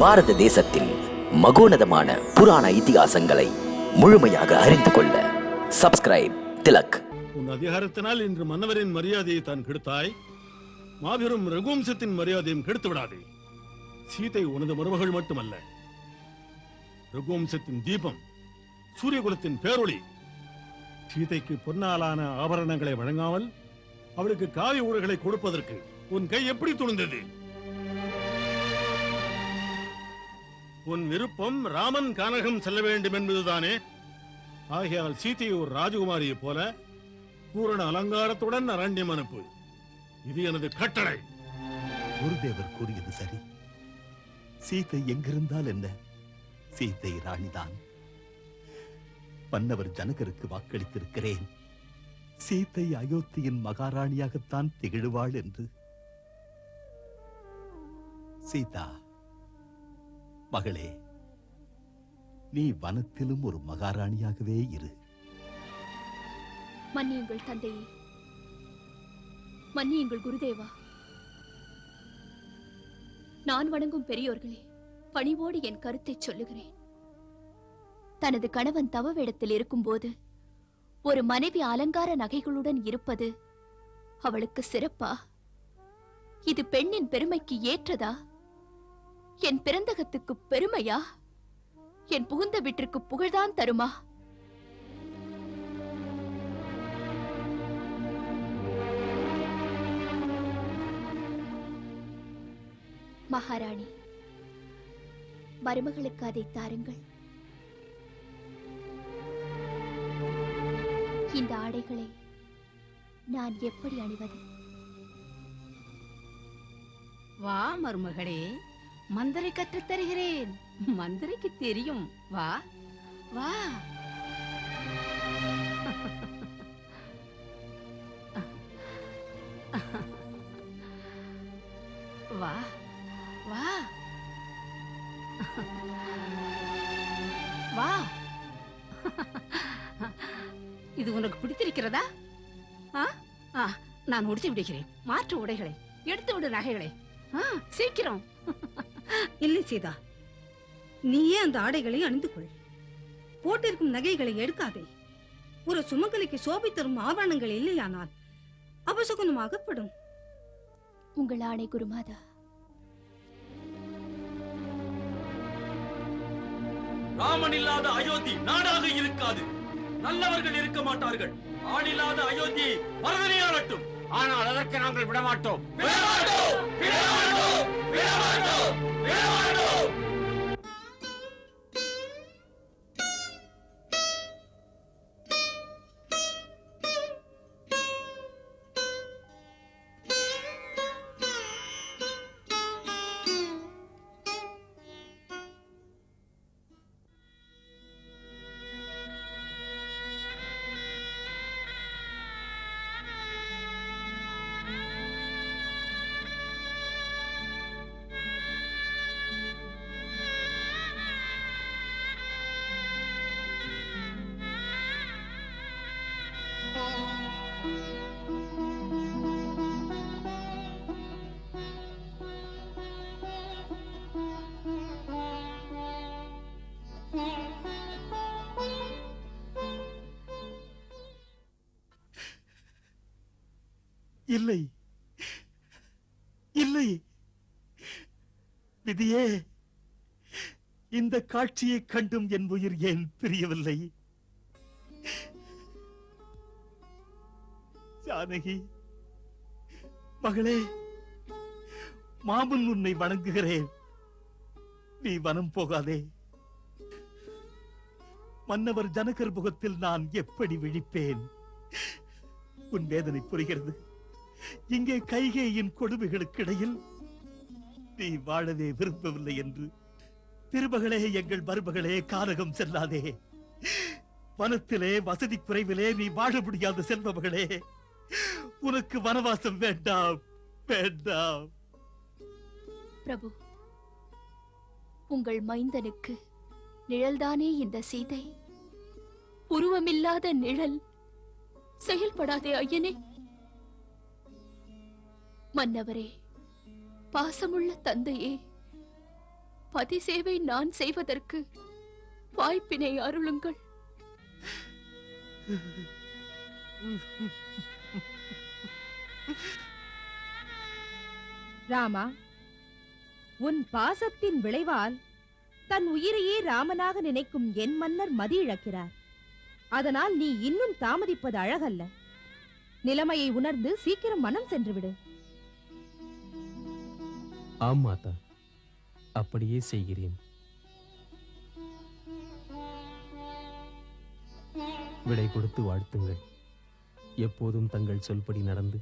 பாரத தேசத்தின் மகோனதமான புராண இதிகாசங்களை முழுமையாக அறிந்து கொள்ள சப்ஸ்கிரைப் திலக். உன் அதிகாரத்தினால் இன்று மன்னவரின் மரியாதையை தான் கெடுத்தாய். மாபெரும் ரகுவம்சத்தின் மரியாதையும் கெடுத்து விடாதே. சீதை உனது மருமகள் மட்டுமல்ல. ரகுவம்சத்தின் தீபம் சூரியகுலத்தின் பேரொளி சீதைக்கு பொன்னாலான ஆபரணங்களை வழங்காமல் அவளுக்கு காவி ஊறுகளை கொடுப்பதற்கு உன் கை எப்படி துணிந்தது? உன் விருப்பம் ராமன் கானகம் செல்ல வேண்டும் என்பதுதானே? ஆகையால் சீதையை ஒரு ராஜகுமாரியைப் போல பூரண அலங்காரத்துடன் அரண்யம் அனுப்பு. இது எனது கட்டளை. குருதேவர் கூறியது சரி. சீதை எங்கிருந்தால் என்ன? சீதை ராணிதான். பன்னவர் ஜனகருக்கு வாக்களித்திருக்கிறேன். சீத்தை அயோத்தியின் மகாராணியாகத்தான் திகழுவாள் என்று. சீதா மகளே நீ வனத்திலும் ஒரு மகாராணியாகவே இரு. மன்னியுங்கள் தந்தையே. மன்னியுங்கள் குருதேவா. நான் வணங்கும் பெரியோர்களே பணிவோடு என் கருத்தை சொல்லுகிறேன். தனது கணவன் தவ வேடத்தில் இருக்கும்போது ஒரு மனைவி அலங்கார நகைகளுடன் இருப்பது அவளுக்கு சிறப்பா? இது பெண்ணின் பெருமைக்கு ஏற்றதா? என் பிறந்தகத்துக்கு பெருமையா? என் புகுந்த வீட்டிற்கு புகழ்தான் தருமா? மகாராணி மருமகளுக்கு அதை தாருங்கள். இந்த ஆடைகளை நான் எப்படி அணிவது? வா மருமகளே. மந்திரை கற்றுத் தருகிறேன். மந்திரைக்கு தெரியும். வா. வா. வா. வா. வா. இது உனக்கு பிடித்திருக்கிறதா? ஆ? ஆ நான் முடித்து விடுகிறேன். மாற்று உடைகளை. எடுத்து விடு நகைகளை. ஆ சீக்கிரம். இல்லை சீதா. நீயே அந்த ஆடைகளை அணிந்து கொள் போட்டிருக்கும் நகைகளை எடுக்காதே. ஒரு சுமங்கலிக்கு சோபை தரும் ஆபரணங்கள் இல்லையானால் அபசகுனமாகப்படும். உங்கள் ஆணை குருமாதா. ராமன் இல்லாத அயோத்தி நாடாக இருக்காது. நல்லவர்கள் இருக்க மாட்டார்கள். ஆளில்லாத அயோத்தியை மரதனே ஆளட்டும். ஆனால் அதற்கு நாங்கள் விடமாட்டோம்! వినవాడు వినవాడు இல்லை. இல்லை. விதியே இந்த காட்சியைக் கண்டும் என் உயிர் ஏன் பிரியவில்லை? ஜானகி மகளே மாமன் உன்னை வணங்குகிறேன். நீ வனம் போகாதே. மன்னவர் ஜனகர் முகத்தில் நான் எப்படி விழிப்பேன்? உன் வேதனை புரிகிறது. இங்கே கைகேயின் கொடுமைகளுக்கு இடையில் நீ வாழவே விரும்பவில்லை என்று. திருமகளே எங்கள் மருமகளே காரகம் செல்லாதே. வனத்திலே வசதி குறைவிலே நீ வாழ முடியாத செல்வமகளே. உனக்கு வனவாசம் வேண்டாம் வேண்டாம். பிரபு உங்கள் மைந்தனுக்கு நிழல்தானே இந்த சீதை? உருவமில்லாத நிழல். செயல்படாதே ஐயனே. மன்னவரே பாசமுள்ள தந்தையே பதி சேவை நான் செய்வதற்கு வாய்ப்பினை அருளுங்கள். ராமா உன் பாசத்தின் விளைவால் தன் உயிரையே ராமனாக நினைக்கும் என் மன்னர் மதி இழக்கிறார். அதனால் நீ இன்னும் தாமதிப்பது அழகல்ல. நிலைமையை உணர்ந்து சீக்கிரம் மனம் சென்றுவிடு. ஆம் மாதா அப்படியே செய்கிறேன். விடை கொடுத்து வாழ்த்துங்கள். எப்போதும் தங்கள் சொல்படி நடந்து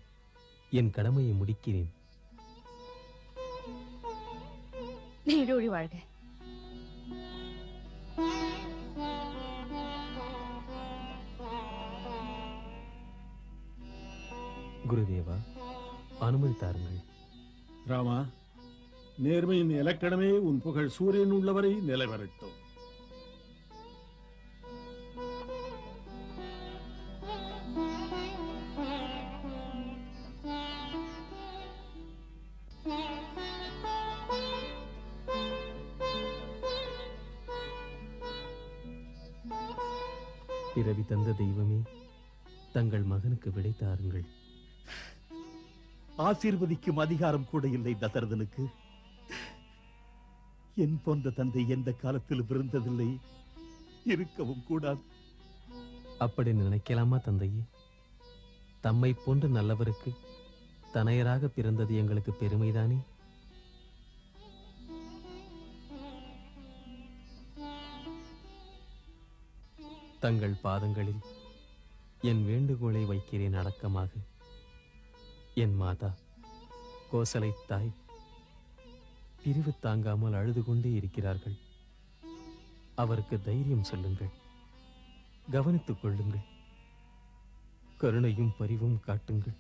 என் கடமையை முடிக்கிறேன். நீடூழி வாழ்க. குருதேவா அனுமதி தாருங்கள். ராமா நேர்மையின் இலக்கணமே உன் புகழ் சூரியன் உள்ளவரை நிலைவரட்டும் பிறவி தந்த தெய்வமே தங்கள் மகனுக்கு விடை தாருங்கள். ஆசீர்வதிக்கும் அதிகாரம் கூட இல்லை தசரதனுக்கு. என் போன்ற தந்தை எந்த காலத்தில் பிறந்ததில்லை இருக்கவும் கூடாது. அப்படி நினைக்கலாமா தந்தையே? தம்மை போன்ற நல்லவருக்கு தனையராக பிறந்தது எங்களுக்கு பெருமைதானே? தங்கள் பாதங்களில் என் வேண்டுகோளை வைக்கிறேன் அடக்கமாக. என் மாதா கோசலை தாய் பிரிவு தாங்காமல் அழுது கொண்டே இருக்கிறார்கள். அவருக்கு தைரியம் சொல்லுங்கள். கவனித்துக் கொள்ளுங்கள். கருணையும் பரிவும் காட்டுங்கள்.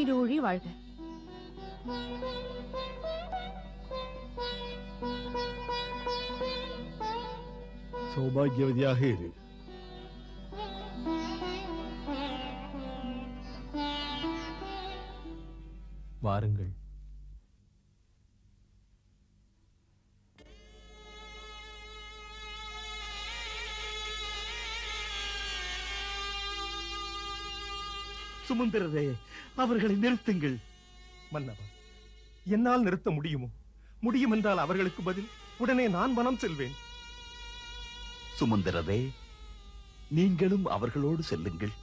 நீடூழி வாழ்க. சௌபாகியவதியாக இரு. வாருங்கள். சுமந்திரரே அவர்களை நிறுத்துங்கள். மன்னவா என்னால் நிறுத்த முடியுமோ? முடியும் என்றால் அவர்களுக்கு பதில் உடனே நான் மனம் செல்வேன். சுமந்திரரே நீங்களும் அவர்களோடு செல்லுங்கள்.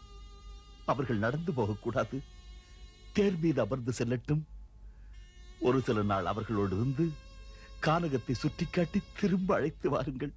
அவர்கள் நடந்து போகக்கூடாது. தேர் மீது அமர்ந்து செல்லட்டும். ஒரு சில நாள் அவர்களோடு இருந்து கானகத்தை சுட்டிக்காட்டி திரும்ப அழைத்து வாருங்கள்.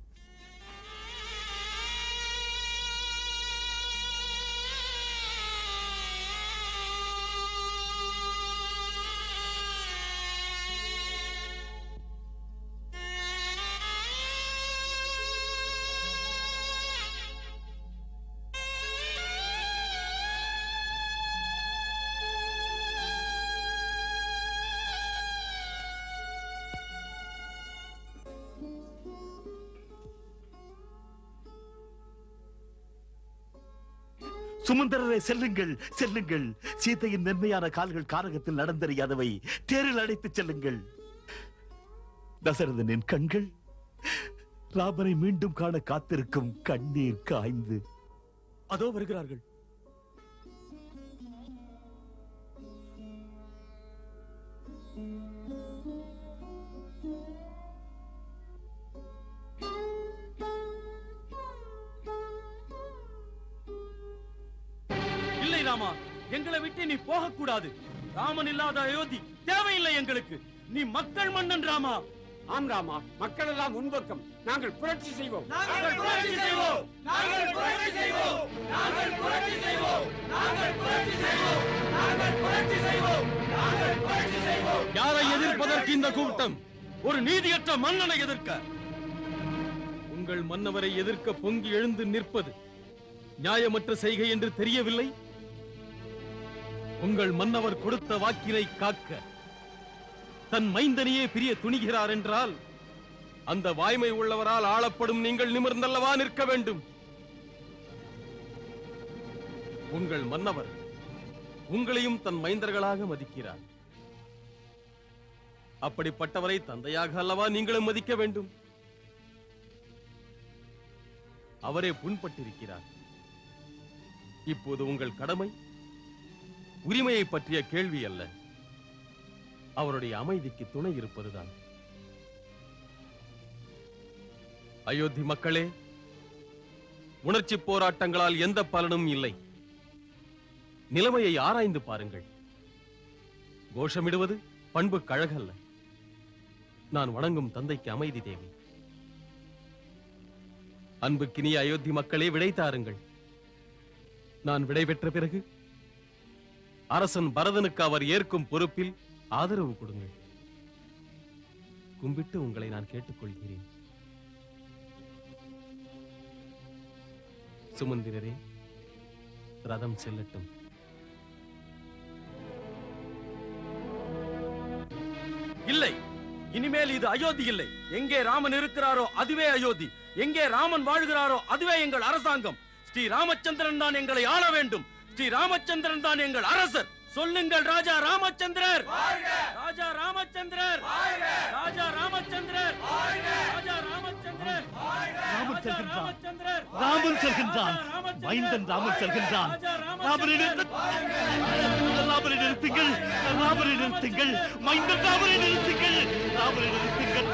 சுமந்தரரை செல்லுங்கள் செல்லுங்கள். சீதையின் மென்மையான கால்கள் காரகத்தில் நடந்தறியாதவை. தேரில் அழைத்துச் செல்லுங்கள். தசரதனின் கண்கள் ராமனை மீண்டும் காண காத்திருக்கும் கண்ணீர் காய்ந்து. அதோ வருகிறார்கள். இல்லை ராமா எங்களை விட்டு நீ போக கூடாது ராமன் இல்லாத அயோத்தி தேவையில்லை எங்களுக்கு. நீ மக்கள் மன்னன் ராமா. ஆம் ராமா. மக்கள் எல்லாம் முன்பக்கம். நாங்கள் புரட்சி செய்வோம். நாங்கள் புரட்சி செய்வோம். நாங்கள் புரட்சி செய்வோம். நாங்கள் புரட்சி செய்வோம். நாங்கள் புரட்சி செய்வோம். நாங்கள் புரட்சி செய்வோம். நாங்கள் புரட்சி செய்வோம். யாரை எதிர்ப்பதற்கு இந்த கூட்டம்? ஒரு நீதியற்ற மன்னனை எதிர்க்க. உங்கள் மன்னவரை எதிர்க்க பொங்கி எழுந்து நிற்பது நியாயமற்ற செய்கை என்று தெரியவில்லை? உங்கள் மன்னவர் கொடுத்த வாக்கினை காக்க. தன் மைந்தனையே பிரிய துணிகிறார் என்றால் அந்த வாய்மை உள்ளவரால் ஆளப்படும் நீங்கள் நிமிர்ந்தல்லவா நிற்க வேண்டும். உங்கள் மன்னவர் உங்களையும் தன் மைந்தர்களாக மதிக்கிறார். அப்படிப்பட்டவரை தந்தையாக அல்லவா நீங்களும் மதிக்க வேண்டும். அவரே புண்பட்டிருக்கிறார். இப்போது உங்கள் கடமை உரிமையை பற்றிய கேள்வி அல்ல. அவருடைய அமைதிக்கு துணை இருப்பதுதான். அயோத்தி மக்களே உணர்ச்சி போராட்டங்களால் எந்த பலனும் இல்லை. நிலைமையை ஆராய்ந்து பாருங்கள். கோஷமிடுவது பண்பு கழகல்ல. நான் வணங்கும் தந்தைக்கு அமைதி தேவி. அன்புக்கினிய அயோத்தி மக்களே விடை தாருங்கள். நான் விடை பெற்ற பிறகு அரசன் பரதனுக்கு அவர் ஏற்கும் பொறுப்பில் ஆதரவு கொடுங்கள் கும்பிட்டு உங்களை நான் கேட்டுக்கொள்கிறேன். சுமந்திரரே ரதம் செல்லட்டும். இல்லை இனிமேல் இது அயோத்தி இல்லை. எங்கே ராமன் இருக்கிறாரோ அதுவே அயோத்தி. எங்கே ராமன் வாழ்கிறாரோ அதுவே எங்கள் அரசாங்கம். ஸ்ரீ ராமச்சந்திரன் தான் எங்களை ஆள வேண்டும். ஸ்ரீ ராமச்சந்திரன் தான் எங்கள் அரசர். சொல்லுங்கள் ராஜா ராமச்சந்திரர். ராஜா ராமச்சந்திரர். ராஜா ராமச்சந்திரர். ராஜா ராமச்சந்திரர். ராமன் செல்கின்றான். ராமன் செல்கின்றான் மைந்தன் ராமன் செல்கின்றான். ராமனை நிறுத்து. ராமனை நிறுத்துங்கள். ராமனை நிறுத்துங்கள். மைந்தன் ராமனை நிறுத்துங்கள். ராமனை நிறுத்துங்கள்.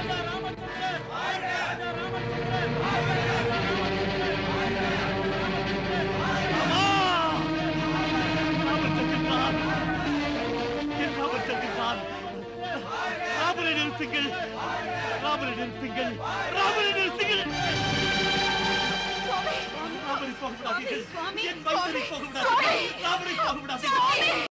நிறுத்துங்கள். ராமனை நிறுத்துங்கள். ராமனை நிறுத்துங்கள். ராமனை போக விடாதீர்கள் என் மைந்தனை போக விடாதீர்கள் ராமனை போக விடாதீர்கள்